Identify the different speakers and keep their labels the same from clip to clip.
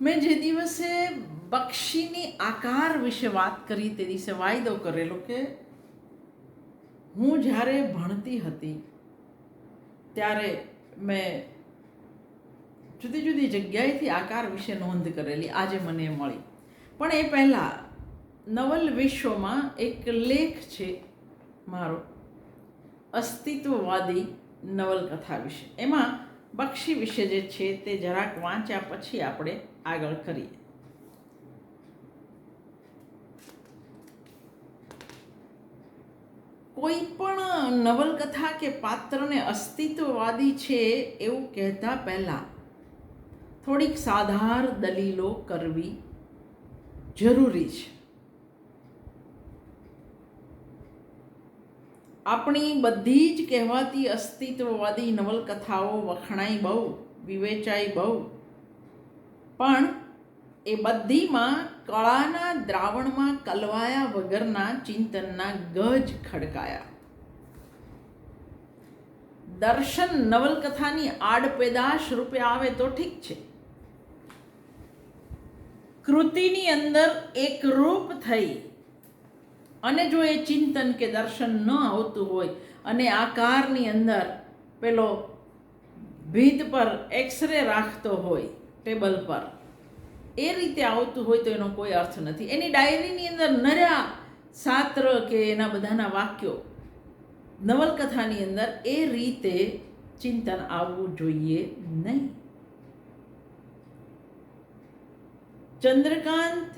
Speaker 1: મેં જે દિવસે પક્ષીની આકાર વિશે વાત કરી તે દિવસે વાયદો કરેલો કે હું જ્યારે ભણતી હતી, ત્યારે મેં જુદી જુદી જગ્યાએથી આકાર વિશે નોંધ કરેલી, આજે મને મળી. પણ એ પહેલાં નવલ વિશ્વમાં એક લેખ છે મારો, અસ્તિત્વવાદી નવલકથા વિશે. એમાં બક્ષી વિશે જે છે તે જરાક વાંચ્યા પછી આપણે આગળ કરીએ. કોઈ પણ નવલકથા કે પાત્રને અસ્તિત્વવાદી છે એવું કહેતા પહેલાં થોડીક સાધાર દલીલો કરવી જરૂરી છે. આપણી બધી જ કહેવાતી અસ્તિત્વવાદી નવલકથાઓ વખણાઈ બહુ, વિવેચાઈ બહુ પણ એ બધીમાં કળાના દ્રાવણમાં કલવાયા વગરના ચિંતનના ગજ ખડકાયા. દર્શન નવલકથાની આડપેદાશ રૂપે આવે તો ઠીક છે. કૃતિની અંદર એકરૂપ થઈ અને જો એ ચિંતન કે દર્શન ન આવતું હોય અને આકારની અંદર પેલો ભીત પર એક્સરે રાખતો હોય ટેબલ પર. એ રીતે આવતું હોય તો એનો કોઈ અર્થ નથી. એની ડાયરીની અંદર નર્યા સાત્ર કે એના બધાના વાક્યો, નવલકથાની અંદર એ રીતે ચિંતન આવવું જોઈએ નહીં. ચંદ્રકાંત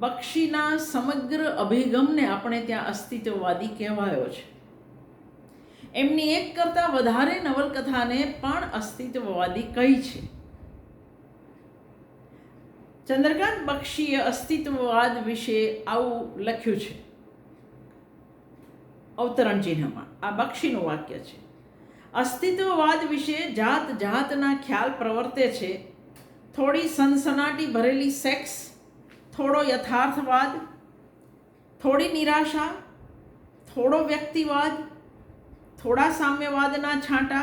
Speaker 1: બક્ષીના સમગ્ર અભિગમને આપણે ત્યાં અસ્તિત્વવાદી કહેવાયો છે. એમની એક કરતાં વધારે નવલકથાને પણ અસ્તિત્વવાદી કહી છે. ચંદ્રકાંત બક્ષીએ અસ્તિત્વવાદ વિશે આવું લખ્યું છે. અવતરણ ચિહ્નમાં. આ બક્ષીનું વાક્ય છે. અસ્તિત્વવાદ વિશે જાત જાતના ખ્યાલ પ્રવર્તે છે. થોડી સનસનાટી ભરેલી સેક્સ, થોડો યથાર્થવાદ, થોડી નિરાશા, થોડો વ્યક્તિવાદ, થોડા સામ્યવાદના છાંટા.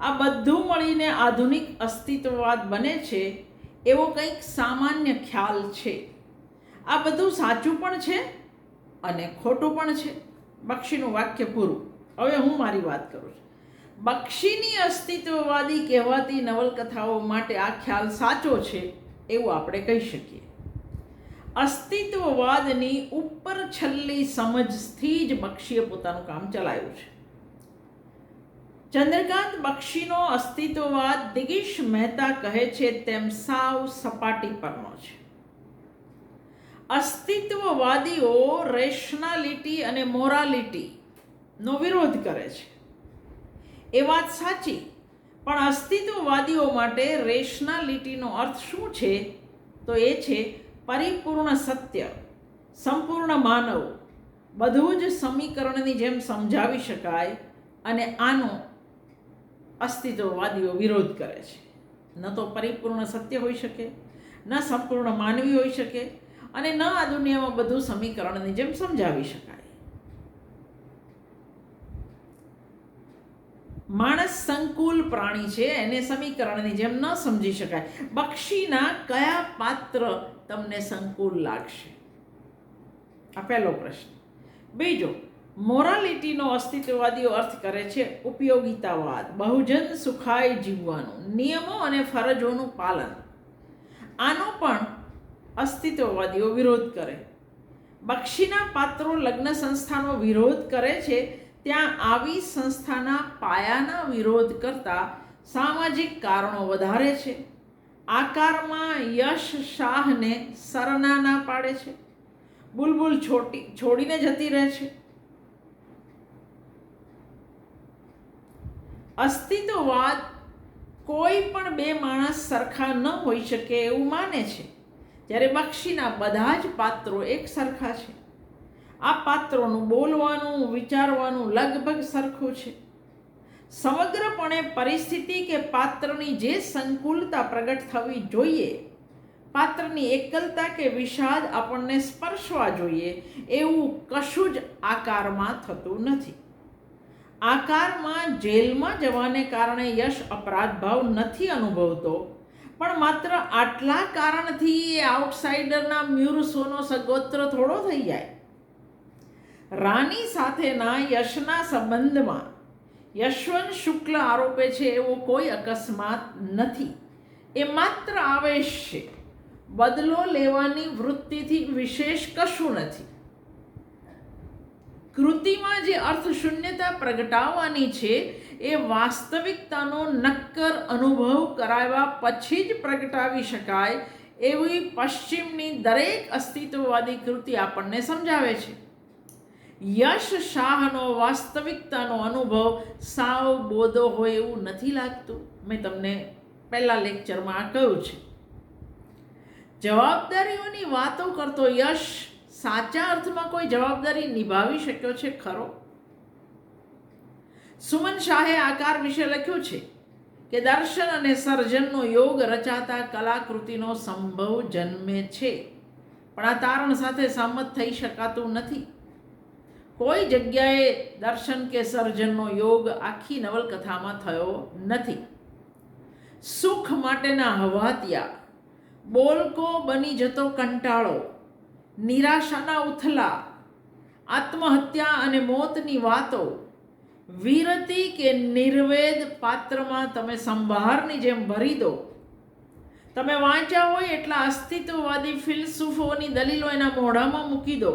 Speaker 1: આ બધું મળીને આધુનિક અસ્તિત્વવાદ બને છે. એવો કંઈક સામાન્ય ખ્યાલ છે. આ બધું સાચું પણ છે અને ખોટું પણ છે. બક્ષીનું વાક્ય પૂરું. હવે હું મારી વાત કરું છું. બક્ષીની અસ્તિત્વવાદી કહેવાતી નવલકથાઓ માટે આ ખ્યાલ સાચો છે એવું આપણે કહી શકીએ. અસ્તિત્વવાદની ઉપર છલ્લી સમજથી જ બક્ષીએ પોતાનું કામ ચલાવ્યું છે. ચંદ્રકાંત બક્ષીનો અસ્તિત્વવાદ દિગીશ મહેતા કહે છે, તેમ સાવ સપાટી પરનો છે. અસ્તિત્વવાદીઓ રેશનાલિટી અને મોરાલિટીનો વિરોધ કરે છે. એ વાત સાચી, પણ અસ્તિત્વવાદીઓ માટે રેશનાલિટીનો અર્થ શું છે? તો એ છે, પરિપૂર્ણ સત્ય, સંપૂર્ણ માનવ, બધું જ સમીકરણની જેમ સમજાવી શકાય અને આનો અસ્તિત્વવાદીઓ વિરોધ કરે છે. ન તો પરિપૂર્ણ સત્ય હોઈ શકે, ન સંપૂર્ણ માનવી હોઈ શકે અને ન આ દુનિયામાં બધું સમીકરણની જેમ સમજાવી શકાય. માણસ સંકુલ પ્રાણી છે, એને સમીકરણની જેમ ન સમજી શકાય. બક્ષીના કયા પાત્ર તમને સંકુલ લાગશે? આ પહેલો પ્રશ્ન. બીજો મોરાલિટીનો અસ્તિત્વવાદીઓ અર્થ કરે છે ઉપયોગિતાવાદ, બહુજન સુખાય જીવવાનું, નિયમો અને ફરજોનું પાલન. આનો પણ અસ્તિત્વવાદીઓ વિરોધ કરે. બક્ષીના પાત્રો લગ્ન સંસ્થાનો વિરોધ કરે છે, ત્યાં આવી સંસ્થાના પાયાના વિરોધ કરતા સામાજિક કારણો વધારે છે. આકારમાં યશ શાહને સરનાના પાડે છે. બુલબુલ છોટી છોડીને જતી રહે છે. અસ્તિત્વવાદ કોઈ પણ બે માણસ સરખા ન હોઈ શકે એવું માને છે. જ્યારે બક્ષીના બધા જ પાત્રો એક સરખા છે. આ પાત્રોનું બોલવાનું, વિચારવાનું લગભગ સરખું છે. સમગ્રપણે પરિસ્થિતિ કે પાત્રની જે સંકુલતા પ્રગટ થવી જોઈએ, પાત્રની એકલતા કે વિષાદ આપણને સ્પર્શવા જોઈએ એવું કશું જ આકારમાં થતું નથી. આકારમાં જેલમાં જવાને કારણે યશ અપરાધ ભાવ નથી અનુભવતો, પણ માત્ર આટલા કારણથી એ આઉટસાઇડરના મ્યુરસોનો સગોત્ર થોડો થઈ જાય. રાની સાથેના યશના સંબંધમાં યશવંત શુક્લ આરોપે છે એવો કોઈ અકસ્માત નથી. એ માત્ર આવેશ છે. બદલો લેવાની વૃત્તિથી વિશેષ કશું નથી. કૃતિમાં જે અર્થશૂન્યતા પ્રગટાવવાની છે, એ વાસ્તવિકતાનો નક્કર અનુભવ કરાવ્યા પછી જ પ્રગટાવી શકાય એવી પશ્ચિમની દરેક અસ્તિત્વવાદી કૃતિ આપણને સમજાવે છે. યશ શાહનો વાસ્તવિકતાનો અનુભવ સાવ બોધો હોય એવું નથી લાગતું. મેં તમને પહેલાં લેક્ચરમાં કહ્યું છે. જવાબદારીઓની વાતો કરતો યશ સાચા અર્થમાં કોઈ જવાબદારી નિભાવી શક્યો છે ખરો? સુમન શાહે આકાર વિશે લખ્યું છે કે દર્શન અને સર્જનનો યોગ રચાતા કલાકૃતિનો સંભવ જન્મે છે. પણ આ તારણ સાથે સંમત થઈ શકાતું નથી. કોઈ જગ્યાએ દર્શન કે સર્જનનો યોગ આખી નવલકથામાં થયો નથી. સુખ માટેના હવાતિયા, બોલકો બની જતો કંટાળો નિરાશાના ઉથલા, આત્મહત્યા અને મોતની વાતો, વિરતી કે નિર્વેદ પાત્રમાં તમે સંભારની જેમ ભરી દો. તમે વાંચ્યા હોય એટલા અસ્તિત્વવાદી ફિલસૂફોની દલીલો એના મોઢામાં મૂકી દો.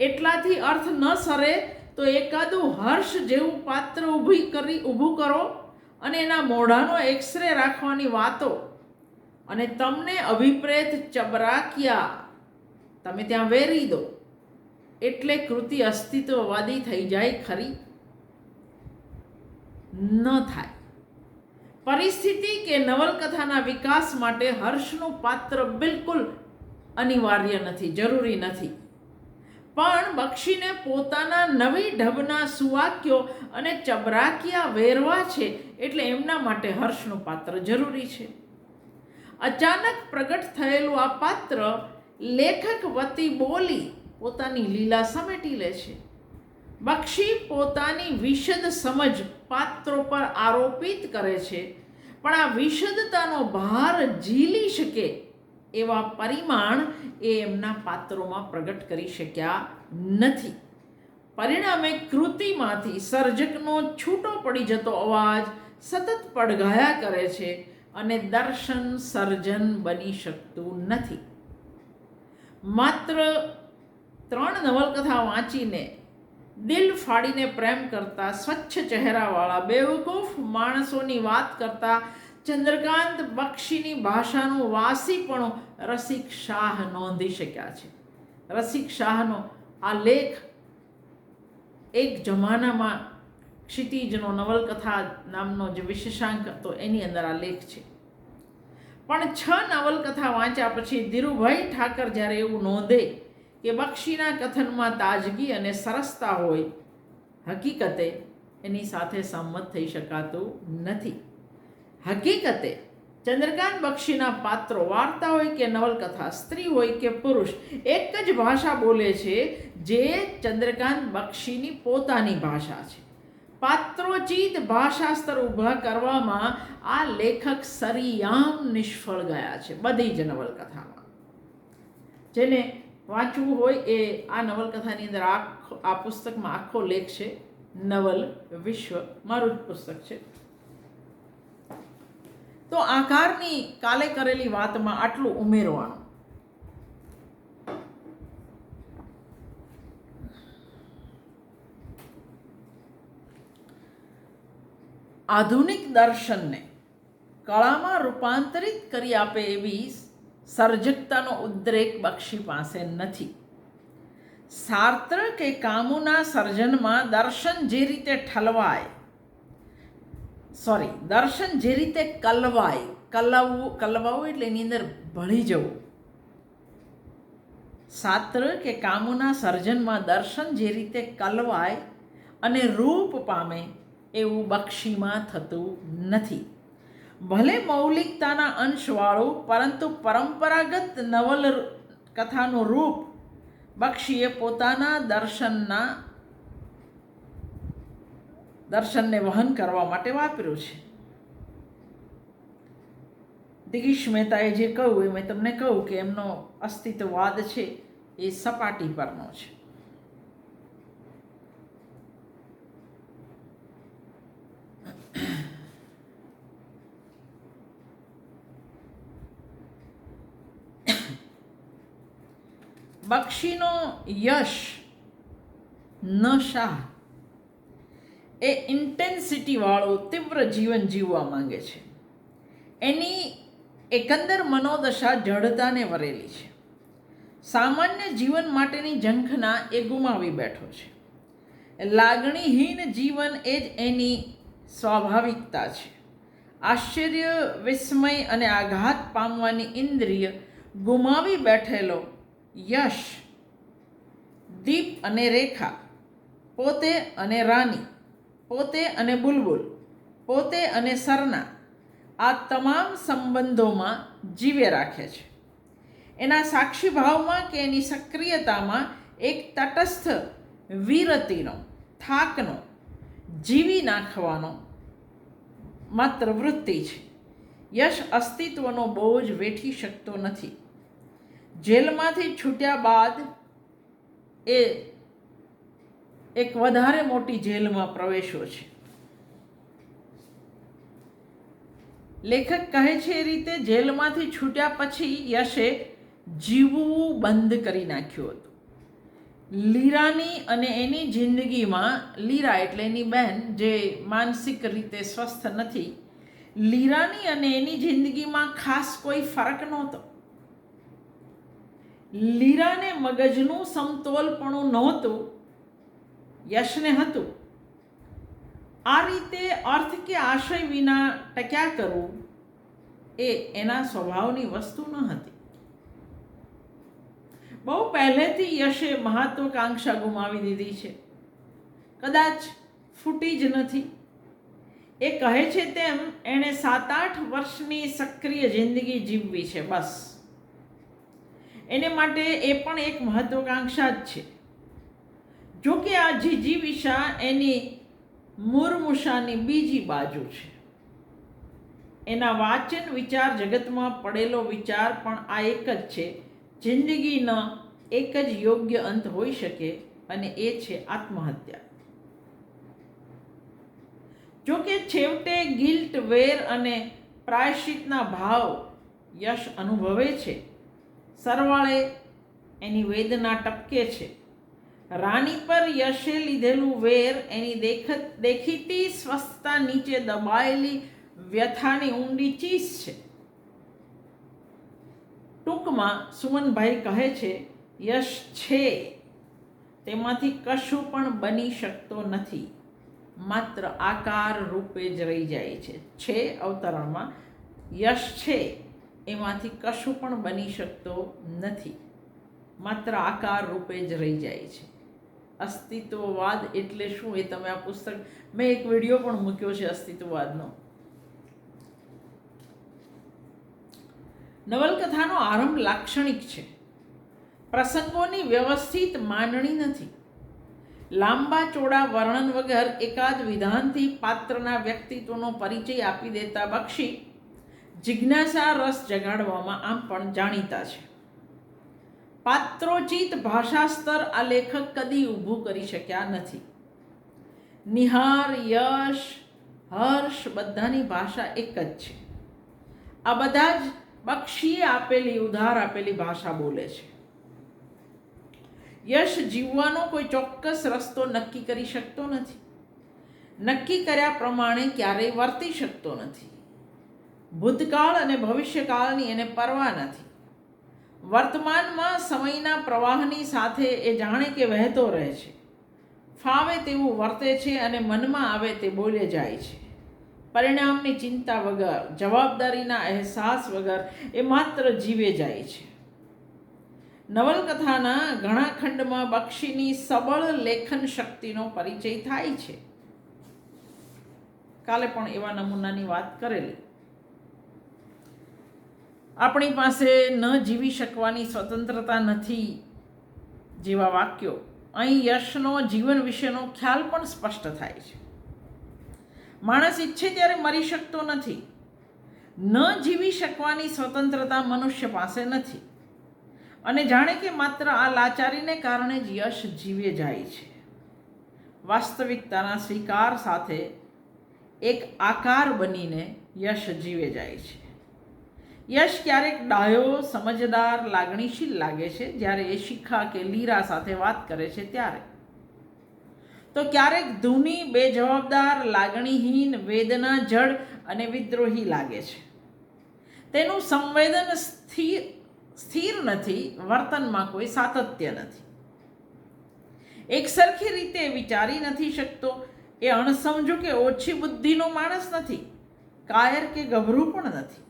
Speaker 1: એટલાથી અર્થ ન સરે તો એકાદું હર્ષ જેવું પાત્ર ઊભી કરી, ઊભું કરો અને એના મોઢાનો એક્સરે રાખવાની વાતો. અને તમને અભિપ્રેત ચબરાકિયા. તમે ત્યાં વેરી દો. એટલે કૃતિ અસ્તિત્વવાદી થઈ જાય ખરી. ન થાય. પરિસ્થિતિ કે નવલકથાના વિકાસ માટે હર્ષનું પાત્ર બિલકુલ અનિવાર્ય નથી, જરૂરી નથી. પણ બક્ષીને પોતાના નવી ઢબના સુવાક્યો અને ચબરાકિયા વેરવા છે એટલે એમના માટે હર્ષનું પાત્ર જરૂરી છે. અચાનક પ્રગટ થયેલું આ પાત્ર લેખક વતી બોલી પોતાની લીલા સમેટી લે છે. બક્ષી પોતાની વિશદ સમજ પાત્રો પર આરોપિત કરે છે. પણ આ વિશદતાનો ભાર ઝીલી શકે એવા પરિમાણ એ એમના પાત્રોમાં પ્રગટ કરી શક્યા નથી. પરિણામે કૃતિમાંથી સર્જકનો છૂટો પડી જતો અવાજ સતત પડઘાયા કરે છે અને દર્શન સર્જન બની શકતું નથી. માત્ર ત્રણ નવલકથા વાંચીને દિલ ફાડીને પ્રેમ કરતા સ્વચ્છ ચહેરાવાળા, બેવકૂફ માણસોની વાત કરતા ચંદ્રકાંત બક્ષીની ભાષાનું વાસીપણું રસિક શાહ નોંધી શક્યા છે. રસિક શાહનો આ લેખ એક જમાનામાં ક્ષિતિજનો નવલકથા નામનો જે વિશેષાંક હતો એની અંદર આ લેખ છે. પણ છ નવલકથા વાંચ્યા પછી ધીરુભાઈ ઠાકર જ્યારે એવું નોંધે કે બક્ષીના કથનમાં તાજગી અને સરસતા હોય, હકીકતે એની સાથે સંમત થઈ શકાતું નથી. હકીકતે ચંદ્રકાંત બક્ષીના પાત્રો વાર્તા હોય કે નવલકથા, સ્ત્રી હોય કે પુરુષ, એક જ ભાષા બોલે છે જે ચંદ્રકાંત બક્ષીની પોતાની ભાષા છે. પાત્રોચિત ભાષાસ્તર ઊભા કરવામાં આ લેખક સરિયામ નિષ્ફળ ગયા છે, બધી જ નવલકથામાં. જેને વાંચવું હોય એ આ નવલકથાની અંદર આખો, આ પુસ્તકમાં આખો લેખ છે, નવલ વિશ્વ, મારું જ પુસ્તક છે. તો આકારની કાલે કરેલી વાતમાં આટલું ઉમેરવાનું. આધુનિક દર્શનને કળામાં રૂપાંતરિત કરી આપે એવી સર્જકતાનો ઉદ્રેક બક્ષી પાસે નથી. સાર્ત્ર કે કામુના સર્જનમાં દર્શન જે રીતે ઠલવાય સોરી દર્શન જે રીતે કલવાય કલવવું કલવાવું એટલે એની અંદર ભળી જવું. સાત્ર કે કામોના સર્જનમાં દર્શન જે રીતે કલવાય અને રૂપ પામે એવું બક્ષીમાં થતું નથી. ભલે મૌલિકતાના અંશવાળું, પરંતુ પરંપરાગત નવલ કથાનું રૂપ બક્ષીએ પોતાના દર્શનના, દર્શનને વહન કરવા માટે વાપર્યું છે. દિગીશ મહેતાએ જે કહ્યું, એ મેં તમને કહ્યું કે એમનો અસ્તિત્વવાદ છે, એ સપાટી પરનો છે. બક્ષીનો યશ નશા એ ઇન્ટેન્સિટીવાળો તીવ્ર જીવન જીવવા માંગે છે. એની એકંદર મનોદશા જડતાને વરેલી છે. સામાન્ય જીવન માટેની ઝંખના એ ગુમાવી બેઠો છે. લાગણીહીન જીવન એ જ એની સ્વાભાવિકતા છે. આશ્ચર્ય, વિસ્મય અને આઘાત પામવાની ઇન્દ્રિય ગુમાવી બેઠેલો યશ, દીપ અને રેખા, પોતે અને રાની, પોતે અને બુલબુલ, પોતે અને સરના, આ તમામ સંબંધોમાં જીવે રાખે છે. એના સાક્ષી ભાવમાં કે એની સક્રિયતામાં એક તટસ્થ વિરતીનો, થાકનો, જીવી નાખવાનો માત્ર વૃત્તિ છે. યશ અસ્તિત્વનો બહુ જ વેઠી શકતો નથી. જેલમાંથી છૂટ્યા બાદ એ એક વધારે મોટી જેલમાં પ્રવેશ્યો છે. લેખક કહે છે એ રીતે જેલમાંથી છૂટ્યા પછી યશે જીવવું બંધ કરી નાખ્યું હતું. લીરાની અને એની જિંદગીમાં લીરા એટલે એની બહેન જે માનસિક રીતે સ્વસ્થ નથી, લીરાની અને એની જિંદગીમાં ખાસ કોઈ ફરક નહોતો. લીરાને મગજનું સમતોલપણું નહોતું, યશને હતું. આ રીતે અર્થ કે આશય વિના ટક્યા કરવું એ એના સ્વભાવની વસ્તુ ન હતી. બહુ પહેલેથી યશે મહત્વકાંક્ષા ગુમાવી દીધી છે. કદાચ ફૂટી જ નથી. એ કહે છે તેમ, એણે સાત આઠ વર્ષની સક્રિય જિંદગી જીવવી છે, બસ. એને માટે એ પણ એક મહત્વકાંક્ષા જ છે. જો કે આ જીજીવિષા એની મુરમુષાની બીજી બાજુ છે. એના વાચન વિચાર જગતમાં પડેલો વિચાર પણ આ એક જ છે. જિંદગીના એક જ યોગ્ય અંત હોઈ શકે અને એ છે આત્મહત્યા. જોકે છેવટે ગિલ્ટ વેર અને પ્રાયશ્ચિતના ભાવ યશ અનુભવે છે. સરવાળે એની વેદના ટપકે છે. રાની પર યશે લીધેલું વેર એની દેખ દેખીતી સ્વસ્થતા નીચે દબાયેલી વ્યથાની ઊંડી ચીસ છે. ટૂંકમાં સુમનભાઈ કહે છે, યશ છે. તેમાંથી કશું પણ બની શકતો નથી. માત્ર આકાર રૂપે જ રહી જાય છે. છે અવતરણમાં, યશ છે. એમાંથી કશું પણ બની શકતો નથી. માત્ર આકાર રૂપે જ રહી જાય છે. અસ્તિત્વવાદ એટલે શું એ તમે આ પુસ્તક, મેં એક વીડિયો પણ મૂક્યો છે અસ્તિત્વવાદનો. નવલકથાનો આરંભ લાક્ષણિક છે. પ્રસંગોની વ્યવસ્થિત માંડણી નથી. લાંબા ચોડા વર્ણન વગર એકાદ વિધાનથી પાત્રના વ્યક્તિત્વનો પરિચય આપી દેતા બક્ષી જિજ્ઞાસા રસ જગાડવામાં આમ પણ જાણીતા છે. પાત્રોચિત ભાષાસ્તર આ લેખક કદી ઊભું કરી શક્યા નથી. નિહાર, યશ, હર્ષ બધાની ભાષા એક જ છે. આ બધા જ બક્ષીએ આપેલી, ઉધાર આપેલી ભાષા બોલે છે. યશ જીવવાનો કોઈ ચોક્કસ રસ્તો નક્કી કરી શકતો નથી. નક્કી કર્યા પ્રમાણે ક્યારેય વર્તી શકતો નથી. ભૂતકાળ અને ભવિષ્યકાળની એને પરવા નથી. વર્તમાનમાં સમયના પ્રવાહની સાથે એ જાણે કે વહેતો રહે છે. ફાવે તેવું વર્તે છે અને મનમાં આવે તે બોલે જાય છે. પરિણામની ચિંતા વગર, જવાબદારીના અહેસાસ વગર એ માત્ર જીવે જાય છે. નવલકથાના ઘણા ખંડમાં બક્ષીની સબળ લેખન શક્તિનો પરિચય થાય છે. કાલે પણ એવા નમૂનાની વાત કરેલી. આપણી પાસે ન જીવી શકવાની સ્વતંત્રતા નથી જેવા વાક્યો. અહીં યશનો જીવન વિશેનો ખ્યાલ પણ સ્પષ્ટ થાય છે. માણસ ઈચ્છે ત્યારે મરી શકતો નથી. ન જીવી શકવાની સ્વતંત્રતા મનુષ્ય પાસે નથી. અને જાણે કે માત્ર આ લાચારીને કારણે જ યશ જીવે જાય છે. વાસ્તવિકતાના સ્વીકાર સાથે એક આકાર બનીને યશ જીવે જાય છે. યશ ક્યારેક ડાયો સમજદાર, લાગણીશીલ લાગે છે, જ્યારે એ શિખા કે લીરા સાથે વાત કરે છે ત્યારે. તો ક્યારેક ધૂની, બેજવાબદાર, લાગણીહીન, વેદના, જડ અને વિદ્રોહી લાગે છે. તેનું સંવેદન સ્થિર સ્થિર નથી, વર્તનમાં કોઈ સાતત્ય નથી. એક સરખી રીતે વિચારી નથી શકતો, એ અણસમજો કે ઓછી બુદ્ધિનો માણસ નથી, કાયર કે ગભરું પણ નથી.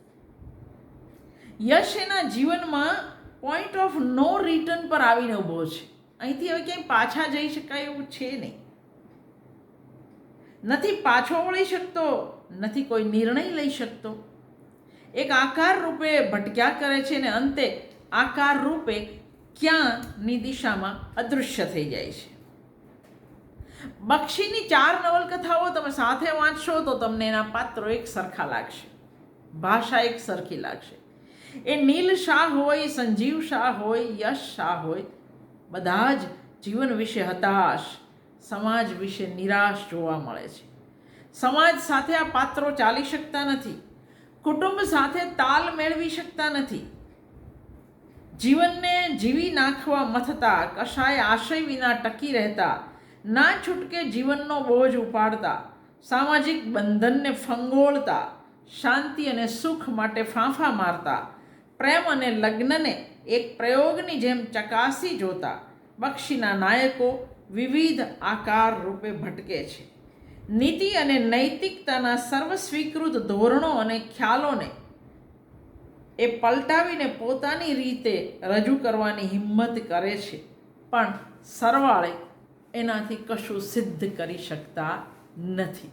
Speaker 1: યશ એના જીવનમાં પોઈન્ટ ઓફ નો રિટર્ન પર આવીને ઊભો છે. અહીંથી હવે ક્યાંય પાછા જઈ શકાય એવું છે નહીં. નથી પાછો વળી શકતો, નથી કોઈ નિર્ણય લઈ શકતો. એક આકાર રૂપે ભટક્યા કરે છે ને અંતે આકાર રૂપે ક્યાંની દિશામાં અદૃશ્ય થઈ જાય છે. બક્ષીની ચાર નવલકથાઓ તમે સાથે વાંચશો તો તમને એના પાત્રો એક સરખા લાગશે. ભાષા એક સરખી લાગશે. એ નીલ શાહ હોય, સંજીવ શાહ હોય, યશ શાહ હોય, બધા જ જીવન વિશે હતાશ. સમાજ વિશે નિરાશ જોવા મળે છે. સમાજ સાથે આ પાત્રો ચાલી શકતા નથી. કુટુંબ સાથે તાલ મેળવી શકતા નથી. જીવનને જીવી નાખવા મથતા કશાય આશય વિના ટકી રહેતા, ના છૂટકે જીવનનો બોજ ઉપાડતા, સામાજિક બંધનને ફંગોળતા, શાંતિ અને સુખ માટે ફાંફા મારતા પ્રેમ અને લગ્નને એક પ્રયોગની જેમ ચકાસી જોતા બક્ષીના નાયકો વિવિધ આકાર રૂપે ભટકે છે. નીતિ અને નૈતિકતાના સર્વસ્વીકૃત ધોરણો અને ખ્યાલોને એ પલટાવીને પોતાની રીતે રજૂ કરવાની હિંમત કરે છે, પણ સરવાળે એનાથી કશું સિદ્ધ કરી શકતા નથી.